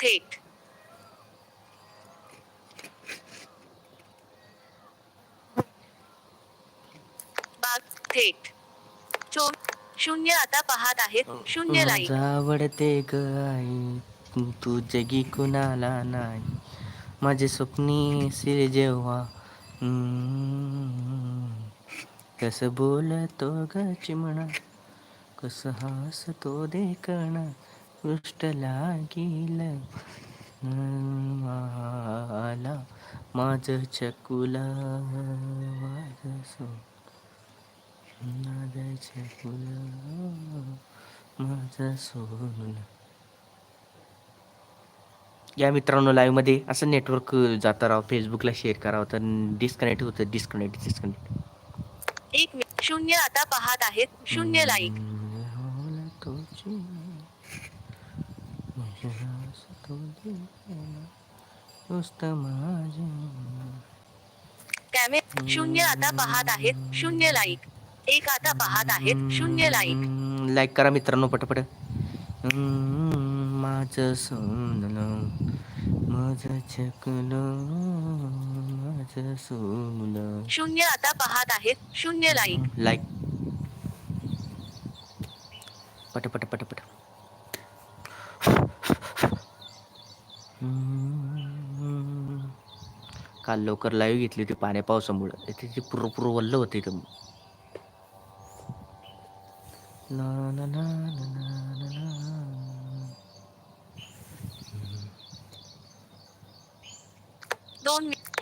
थेट थेट चो शून्य आता पाहत आहेत. शून्य लाईक माझा आवडते ग आई तू जगी कुणाला नाही. माझे स्वप्नी असेल जेव्हा कसं बोलतो ग चिमणा कसं हसतो देखणा गोष्ट लागील. मला माझं चकुला माझ सो माझं चकुला माझं सोन. या मित्रांनो लाईव्हमध्ये असं नेटवर्क जाता राहा फेसबुकला शेअर करावं तर डिस्कनेक्ट होतं डिस्कनेक्ट डिस्कनेक्ट एक शून्य आता पाहत आहेत. शून्य लाईक कॅमे शून्य आता पाहत आहेत. शून्य लाईक एक आता पाहत आहेत. शून्य लाईक लाईक करा मित्रांनो पटपट. माझ माझं माझ माझं माझं शून्य आता पाहत आहेत. शून्य लाईक लाईक पट पट पट पट. काल लवकर लाईव्ह घेतली होती पाण्या पावसामुळं. तिथे पुरं पुरं वल्ल होते ला. दोन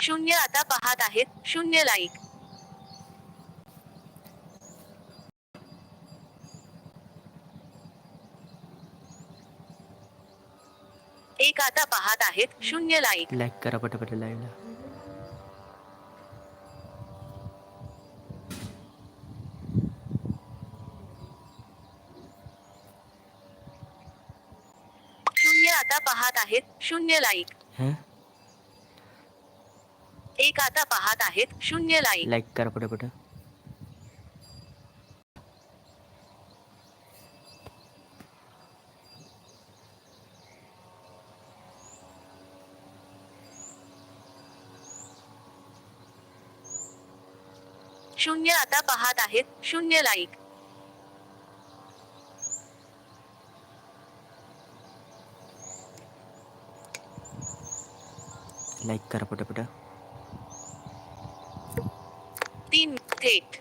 शून्य आता पाहत आहेत. शून्य लाईक एक आता पाहत आहेत. शून्य लाईक लाईक करा पटापट लाईव्हला शून्य आता पाहत आहेत. शून्य लाईक हं? एक आता पाहत आहेत शून्य लाईक लाईक करा पटापट शून्य आता पाहत आहेत शून्य लाईक लाईक करा पटापट तीन थेट.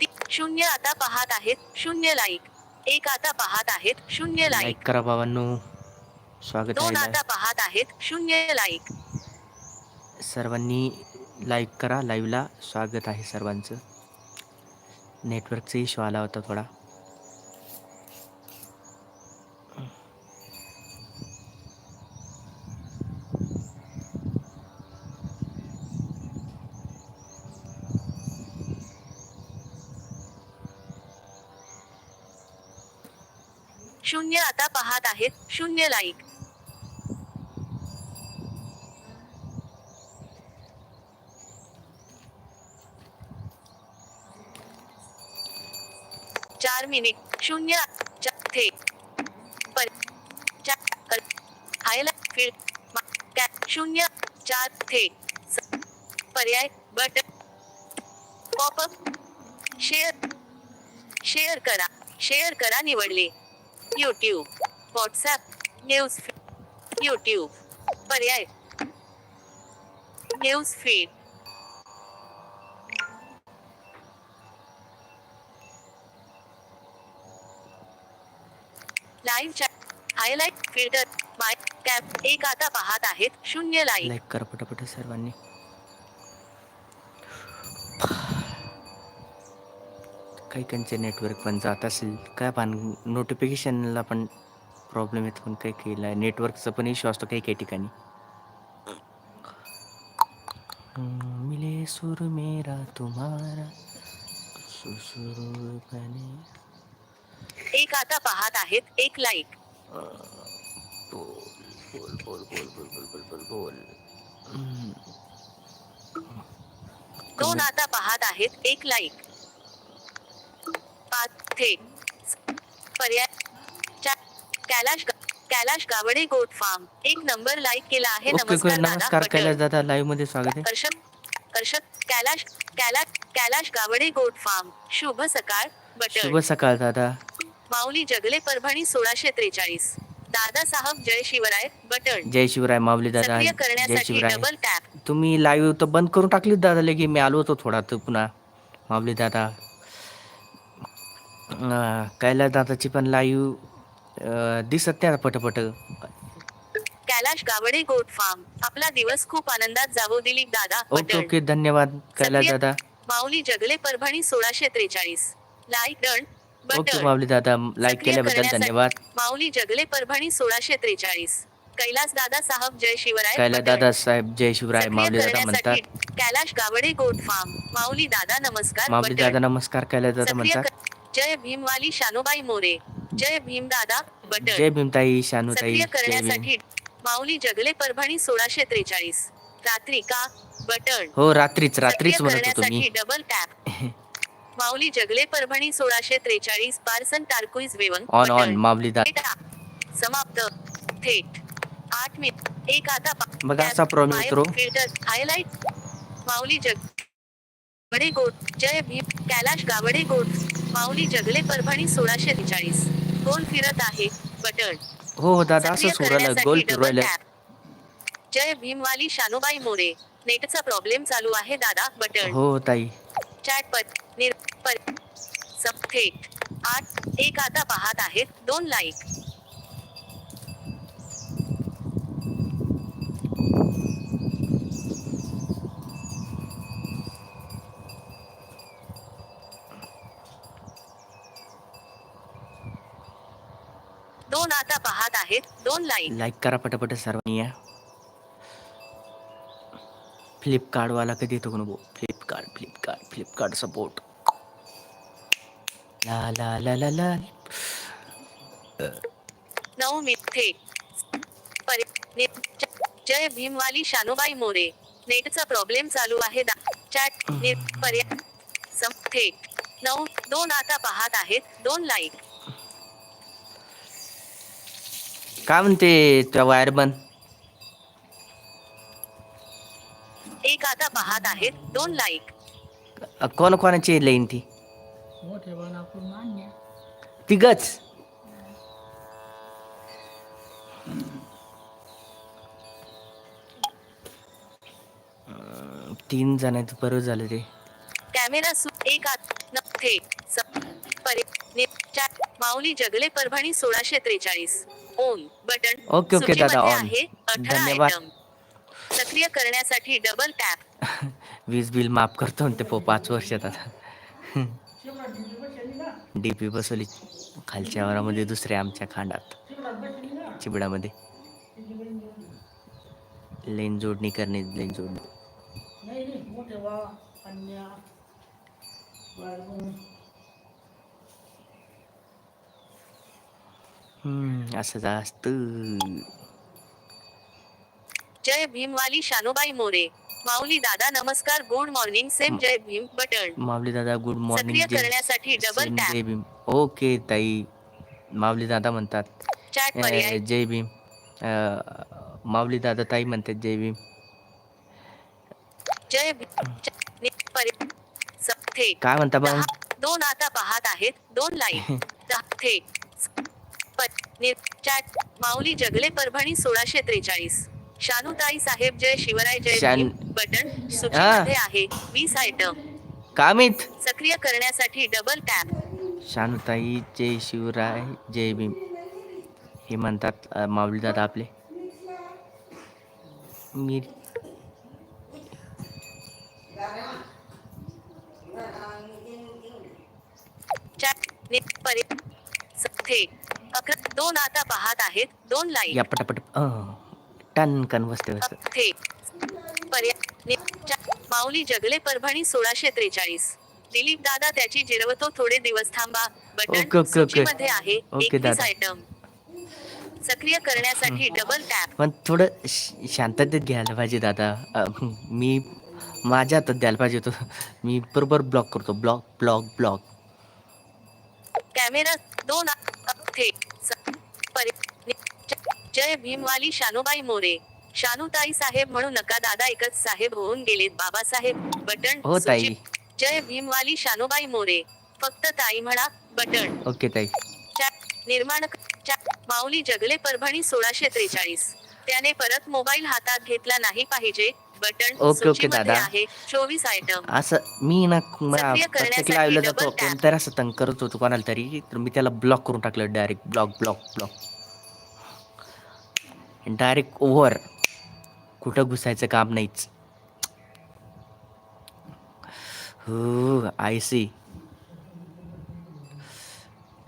ती- शून्य आता पाहत आहेत शून्य लाईक एक आता पाहत आहेत शून्य लाईक करा बाबांनो. स्वागत दोन आहे आता पाहत आहेत शून्य लाईक सर्वांनी लाईक करा लाईव्हला स्वागत आहे सर्वांचं. नेटवर्कचा इश्यू आला होता थोडा शून्य आता आहेत शून्य लाईक. चार मिनिट शून्य चा- पर शून्य चार थेट पर्याय बटन पॉपअप शेअर शेअर करा शेअर करा निवडले. यूट्यूब. व्हॉट्सॲप न्यूज यूट्यूब पर्याय. News feed live chat highlight filter my cap एक आता पाहत आहेत. शून्य लाईव्ह लाईक करा पटापट सर्वांनी. काही काहींचे नेटवर्क पण जात असेल. काय पण नोटिफिकेशनला पण प्रॉब्लेम येतो पण काही काही नेटवर्कचा पण इश्यू असतो काही काही ठिकाणी. मिले सुर मेरा तुम्हारा. सुसुर बने एक आता पाहत आहेत एक लाईक बोल बोल बोल बोल बोल बोल बोल बोल बोल. दोन आता पाहत आहेत एक लाईक पाच थेट पर्याय कैलाश कैलाश गावडे गोट फार्म. एक नंबर लाईक केला आहे. नमस्कार नमस्कार कैलाश दादा लाईव्हमध्ये स्वागत आहे. कर्षद कर्षद कैलाश कैलाश कैलाश गावडे गोट फार्म. शुभ सकाळ शुभ बटन सकाळ दादा. माऊली जगले परभणी सोळाशे त्रेचाळीस. दादा साहब जय शिवराय बटन. जय शिवराय माऊली दादा. जय करण्यासाठी शिवराय. डबल टॅप तुम्ही लाईव्ह तर बंद करून टाकली दादा लगे मी आलो होतो थोडा तर पुन्हा. माऊली दादा. कैलाश दादाची पण लाईव्ह दिसत नाही आता पटपट. Kailash Gawade goat farm. आपला दिवस खूप आनंदात जावो दिलीप दादा ओके ओके धन्यवाद कैलाश दादा. माऊली जगले परभणी सोळाशे त्रेचाळीस. Like done okay button. Mauli दादा लाईक सक्रिय केल्याबद्दल करण्यासाठी- धन्यवाद. माऊली जगले परभणी सोळाशे त्रेचाळीस. कैलास दादा साहब जय शिवराय कैलाश. दादा साहेब जय शिवराय सक्रिय माऊली दादा करण्यासाठी म्हणतात. Kailash Gawade goat farm. माऊली दादा नमस्कार माऊली. दादा नमस्कार कैलाश दादा सक्रिय म्हणतात. कर- जय भीमवाली शानोबाई मोरे. जय भीम दादा बटन. जय भीमताई शानूताई सक्रिय करण्यासाठी माऊली जगले परभणी सोळाशे त्रेचाळीस. रात्री का? बटन. हो रात्रीच रात्रीच सक्रिय म्हणत होतो मी. डबल टॅप माऊली जगले परभणी सोळाशे त्रेचाळीस पार्सन टार्कुईज वेवंग on on button. Mauli data समाप्त. थेट. आठ मिनिट. एक आता पा- बघा असा प्रॉब्लेम. फिल्टर हायलाइट माऊली जग गावडे गोट जय भीम. कैलाश गावडे गोट माऊली जगले परभणी सोळाशे त्रेचाळीस. गोल फिरत आहे बटन हो हो दादा असं सोडायला गोल फिरवायला. जय भीमवाली शानूबाई मोरे. नेटचा प्रॉब्लेम चालू आहे दादा बटन हो हो ताई. चॅट पट निर पर सब थेट आठ एक आता पाहत आहेत दोन लाईक दोन आता पाहत आहेत. दोन लाईक लाईक करा पटापट सर्वांनी या. फ्लिपकार्टवाला कधी येतो कोण फ्लिपकार्ट फ्लिपकार्ट फ्लिपकार्ट सपोर्ट ला ला ला ला ला नऊ मिथे जय भीमवाली शानूबाई मोरे. नेटचा प्रॉब्लेम चालू आहे. चॅट पर्याय नऊ दोन आता पाहत आहेत. दोन लाईक काय म्हणते त्या वायर बंद? एक आता पाहत आहेत दोन लाईक कोण कोणाची लाईन ती? मोठे बनापूर मान्य तिघच. अं, तीन जण आहेत बरं झालं ते कॅमेरा सु एक आत न थेट सम परि ने- चॅट माऊली जगले परभणी सोळाशे त्रेचाळीस. ओन बटन ओके, ओके, दादा. आहे अठरा धन्यवाद. आयटम सक्रिय करण्यासाठी डबल टॅप वीज बिल माफ करतो म्हणते पो पाच वर्षात आता. डीपी बसवली खालच्या वरामध्ये दुसऱ्या आमच्या खांडात. चिबडामध्ये. लेन जोडणी करणे लेन जोडणी. नाही नाही मोठे वा बाळगून हम्म, असं जास्त. जय भीमवाली शानूबाई मोरे. माऊली दादा नमस्कार गुड मॉर्निंग सेम जय भीम बटन माऊली दादा गुड सक्रिय मॉर्निंग करण्यासाठी डबल टॅप जय भीम. ओके ताई. माऊली दादा म्हणतात. चॅट अं, पर्याय जय भीम. अं, माऊली दादा ताई म्हणतात जय भीम. जय भीम. च- नि- परि- स- थेट काय म्हणता दहा दोन आता पाहत आहेत. दोन लाईन. दहा थेट चॅट माऊली जगले परभणी सोळाशे त्रेचाळीस. शानूताई साहेब जय शिवराय जय शान- भीम. बटन सूचीमध्ये आहे. वीस आयटम काय माहीत सक्रिय करण्यासाठी डबल टॅप शानुताई जय शिवराय जय भीम. हे म्हणतात अ, माऊली दादा आपले. मी चॅट नि- परि स- थेट अकरा दोन आता पाहत आहेत दोन लाईक या पटापट टन कन बसते बसते थेट पर्याय नि- चॅट माऊली जगले परभणी सोळाशे त्रेचाळीस. दिलीप दादा त्याची जिरवतो थोडे दिवस थांबा. बटन आहे. एकवीस. आयटम सक्रिय करण्यासाठी डबल टॅप पण थोडं शांततेत घ्यायला पाहिजे दादा. मी माझ्या हातात द्यायला पाहिजे तो मी बरोबर ब्लॉक करतो. ब्लॉक ब्लॉक ब्लॉक कॅमेरा दोन जय भीमवाली शानुबाई मोरे। शानुताई साहेब म्हणू नका दादा एकच साहेब होऊन गेलेत बाबासाहेब बटन हो ताई. जय भीमवाली शानुबाई मोरे। फक्त ताई म्हणा बटन. ओके ताई. निर्माण माऊली जगले परभणी सोळाशे त्रेचाळीस. त्याने परत मोबाईल हातात घेतला नाही पाहिजे बटन ओके, ओके, दादा. चोवीस आयटम असं मी ना double जातो. कोणतरी असं तंग करत होतो कोणाला तरी तर मी त्याला ब्लॉक करून टाकलं direct block block block direct over कुठं घुसायचं काम नाहीच. हो आय सी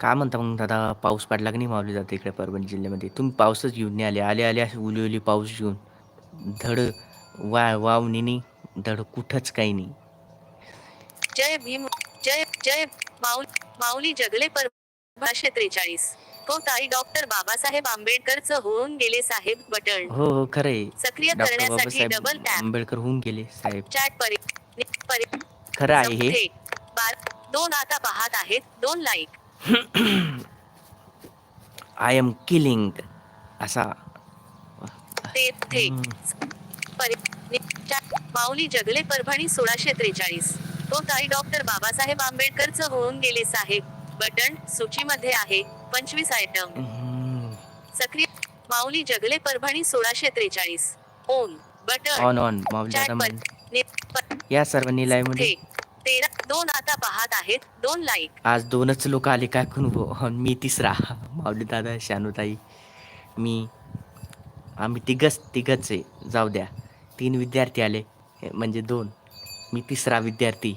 काय म्हणता मग दादा पाऊस पडला की नाही मावली जाते इकडे परभणी जिल्ह्यामध्ये? तुम्ही पाऊसच घेऊन नाही आले. आले आले असे उली उली पाऊस घेऊन. धड. वा वावणी धड कुठंच काही नाही. जय भीम जय जय माऊल माऊली जगले परभाषे त्रेचाळीस हो ताई डॉक्टर बाबासाहेब आंबेडकरच होऊन गेले साहेब बटन. हो हो खरं आहे सक्रिय डॉक्टर करण्यासाठी डबल टॅप आंबेडकर होऊन गेले साहेब. चॅट परि परि खरं आहे हे. बार दोन आता पाहत आहेत दोन लाईक आय एम किलिंग असा. ते थेट परि माऊली जगले परभणी सोळाशे त्रेचाळीस. तो ताई डॉक्टर बाबासाहेब आंबेडकरच होऊन गेले साहेब. बटन सूचीमध्ये आहे. पंचवीस आयटम. सक्रिय माऊली जगले परभणी सोळाशे त्रेचाळीस. On button. On on Mauli या सर्वांनी लाईव्हमध्ये. तेरा दोन आता पाहत आहेत. दोन लाईक आज दोनच लोक आले काय करू आणि मी तिसरा. माऊली दादा शानूताई मी. आम्ही तिघच तिघच आहे. जाऊ द्या. तीन विद्यार्थी आले. म्हणजे दोन. मी तिसरा विद्यार्थी.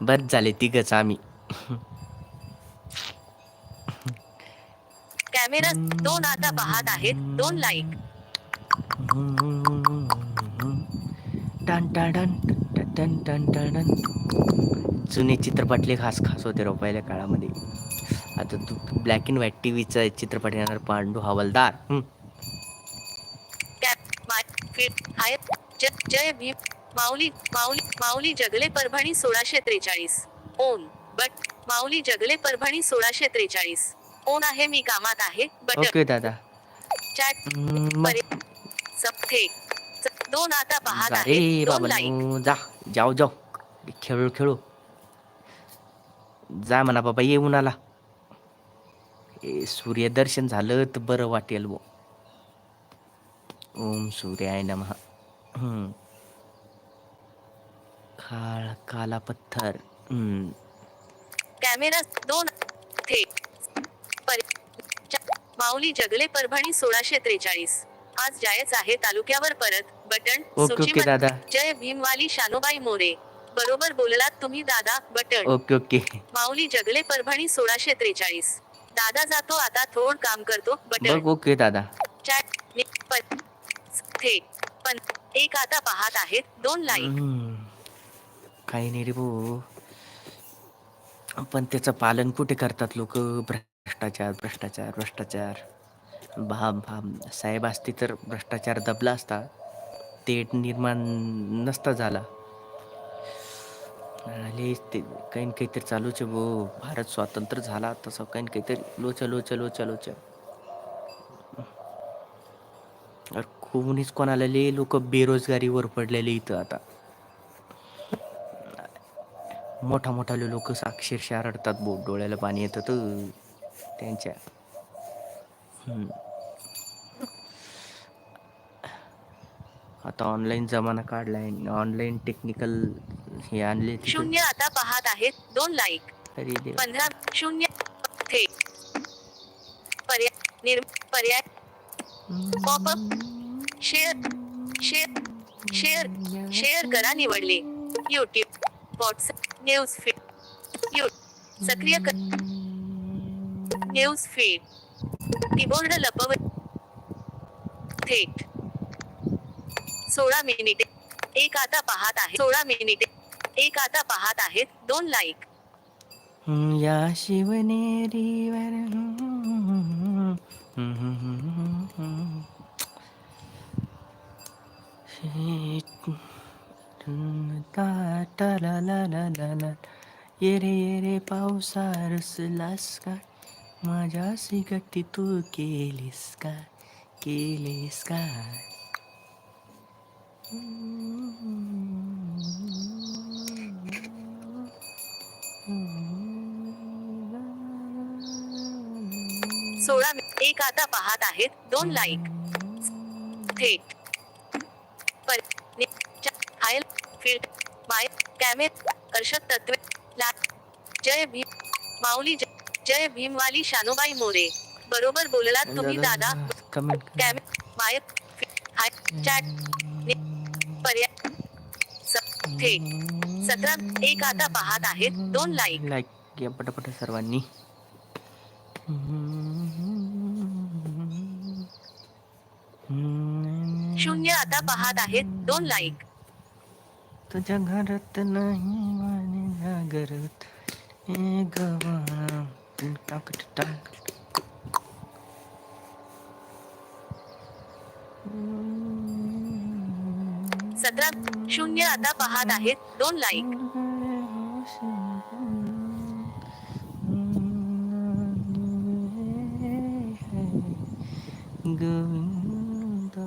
बरं झाले तिघच आम्ही. कॅमेरा दोन आता पाहत आहेत दोन लाईक टन टन टन टन टन. जुने चित्रपटले खास खास होते राव पहिल्या काळामध्ये. आता तू ब्लॅक अँड व्हाईट टीव्हीचा चित्रपट येणार पांडू हवालदार. जय भीम माऊली माऊली माऊली जगले परभणी सोळाशे त्रेचाळीस. ओन बट माऊली जगले परभणी सोळाशे त्रेचाळीस. ओन आहे मी कामात आहे बटन. ओके दादा. चॅट परि सप्थे स- दोन आता पाहत दोन बाबा लाईक जा. जाऊ जाऊ. खेळू खेळू. जा म्हणा बाबा ये उन्हाला ए सूर्यदर्शन झालं तर बरं वाटेल वो ओम सूर्याय नमः. काळ काला पत्थर. कॅमेरा दोन माऊली जगले परभणी सोळाशे त्रेचाळीस. आज जायच आहे तालुक्यावर परत. बटन ओके ओके दादा. जय भीमवाली शानुबाई मोरे. बरोबर बोललात तुम्ही दादा बटन ओके ओके. माऊली जगले परभणी सोळाशे त्रेचाळीस. दादा जातो आता थोड काम करतो बटन ओके दादा. चॅट थेट पण एक आता पाहत आहेत दोन लाईक हम्म. काही नाही रे भाऊ. पण त्याचं पालन कुठे करतात लोक? भ्रष्टाचार भ्रष्टाचार भ्रष्टाचार. भाम भाम. साहेब असते तर भ्रष्टाचार दबला असता. ते निर्माण नसता झाला. आले ते काही न काहीतरी चालूच आहे भाऊ. भारत स्वातंत्र्य झाला तसं काही न काहीतरी लोचा लोचा लोचा लोचा. अरे कोणीच कोणाला लय लोक बेरोजगारीवर पडलेले इथं आता. मोठा मोठा लोक अक्षरशः रडतात बोट डोळ्याला पाणी येतं तर त्यांच्या. हम्म. आता ऑनलाईन जमाना काढलाय ऑनलाईन टेक्निकल हे आणले. शून्य आता पाहत आहेत दोन लाईक. पंधरा शून्य निर पर्याय. Popup share share share share करा निवडले. युट्यूब व्हॉट्सअप न्यूज फीड यू सक्रिय कर. न्यूज फीड कीबोर्ड लपव थेट. सोळा मिनिटे एक आता पाहत आहे. सोळा मिनिटे एक आता पाहत आहेत. दोन लाईक या शिवनेरीवर ये रे ये रे पावसा रसलास का माझ्याशी गट्टी तू केलीस का? केलीस का? सोळा मि- एक आता पाहत आहेत. दोन लाईक थेट. फील्ड माय कॅमे हर्षद तत्वे ला जय भीम माऊली जय भीमवाली शानूबाई मोरे. बरोबर बोललात तुम्ही दादा कॅमे माय हाय चॅट पर्याय थेट सतरा एक आता पाहत आहेत. दोन लाईक लाईक या पटापट सर्वांनी. शून्य आता पाहत आहेत. दोन लाईक तुझ्या घरात नाही माझ्या घरात हे गवा टाक टाक सतरा शून्य आता पाहत आहेत. दोन लाईक गोविंदा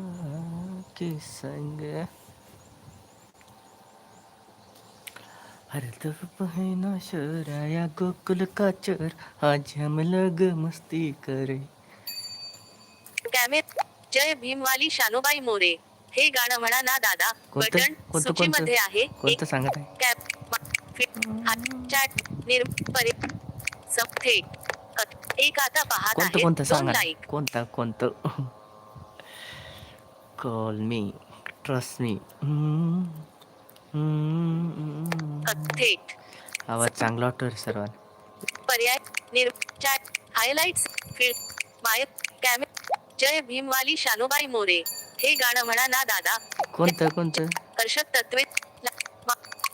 के संग हर तरफ है ना शराया गोकुल का चर आज हम लग मस्ती करे। कॅमे जय भीमवाली शानूबाई मोरे। हे गाणं म्हणा ना दादा कोणतं? बटन कोणतं, सूचीमध्ये? आहे. कोणतं एक सांगत आहे? कॅप मा- फि- हा- चॅट निर परि सम थेट अ- एक आता पाहत कोणतं आहेत कोणतं? दोन सांगा लाईक. कोणतं कोणतं? कॉल मी ट्रस्ट मी थेट. आवाज चांगला वाटतो सर्वांना. पर्याय निर चॅट हायलाइट्स फील्ड माय कॅमे जय भीमवाली शानूबाई मोरे. हे गाणं म्हणा ना दादा. कोणतं कोणतं? हर्षद तत्वे.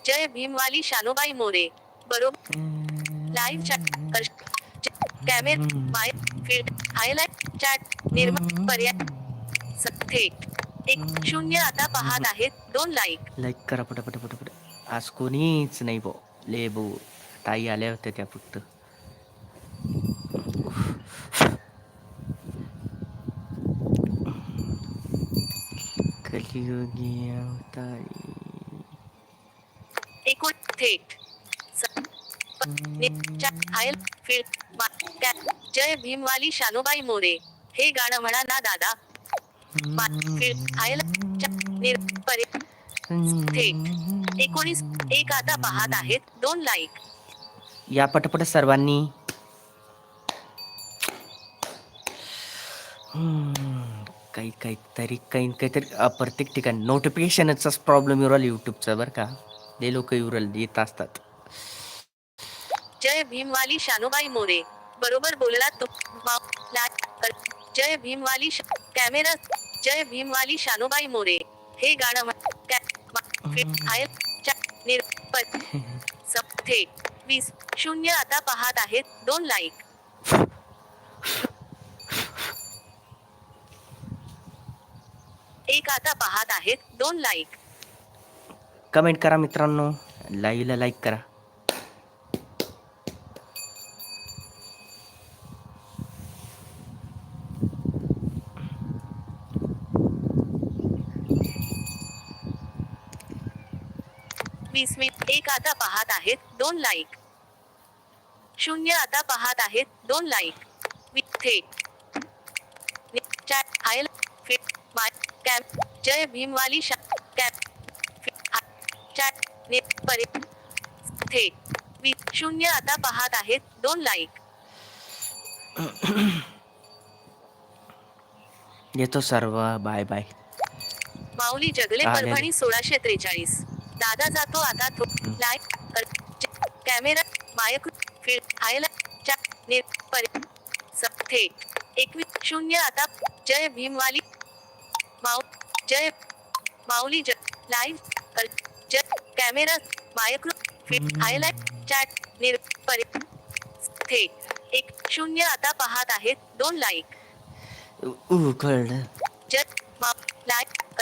जय भीमवाली शानूबाई मोरे. बरोबर? लाईव्ह चॅट हर्ष च- कॅमे माय फील्ड हायलाइट चॅट निर्माण पर्याय. थेट. एक शून्य आता पाहत आहेत. दोन लाईक लाईक करा पटापट पटापट. आज कोणीच नाही बो ले बो. ताई आल्या होत्या त्या फक्त. कलियुगी अवतारी. एकूण थेट. जय भीमवाली शानूबाई मोरे. हे गाणं म्हणा ना दादा. थेट एकोणीस एक आता पाहत आहेत दोन लाईक या पटपट सर्वांनी. काही काहीतरी काही काहीतरी प्रत्येक ठिकाणी. नोटिफिकेशनचाच प्रॉब्लेम येऊ राहिला यूट्यूबचा बरं का? ते लोक येऊ राहिले येत असतात. जय भीमवाली शानूबाई मोरे. बरोबर बोलला तू. जय भीमवाली कॅमेरा जय भीमवाली शानूबाई मोरे. हे गाणं म्हण- कॅ- मा- फी- हायल चा- निर प- स- थेट वीस. शून्य आता पाहत आहेत. दोन लाईक एक आता पाहत आहेत. दोन लाईक कमेंट करा मित्रांनो. लाईव्हला लाईक करा. वीस मिनिट एक आता पाहत आहेत दोन लाईक शून्य आता पाहत आहेत दोन लाईक थेट चॅट फिट माय कॅम्प जय भीमवाली शा कॅम्प चॅट नि- परि थेट वि- शून्य आता पाहत आहेत दोन लाईक येतो सर्व बाय बाय माऊली जगले. परभणी सोळाशे त्रेचाळीस. दादा जातो आता तो लाईक कॅमेरा मायक फील्ड चा एकवीस शून्य आता जय भीमवाली. माऊ जय माऊली ज लाईव्ह जय camera micro field highlight chat निर परि थेट एक शून्य आता पाहत आहेत दोन लाईक कळलं Jat like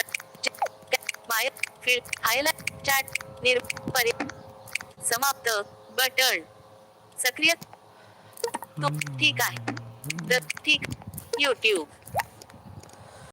my field highlight chat निर परि समाप्त. बटन सक्रिय. तो ठीक आहे. ठीक. यूट्यूब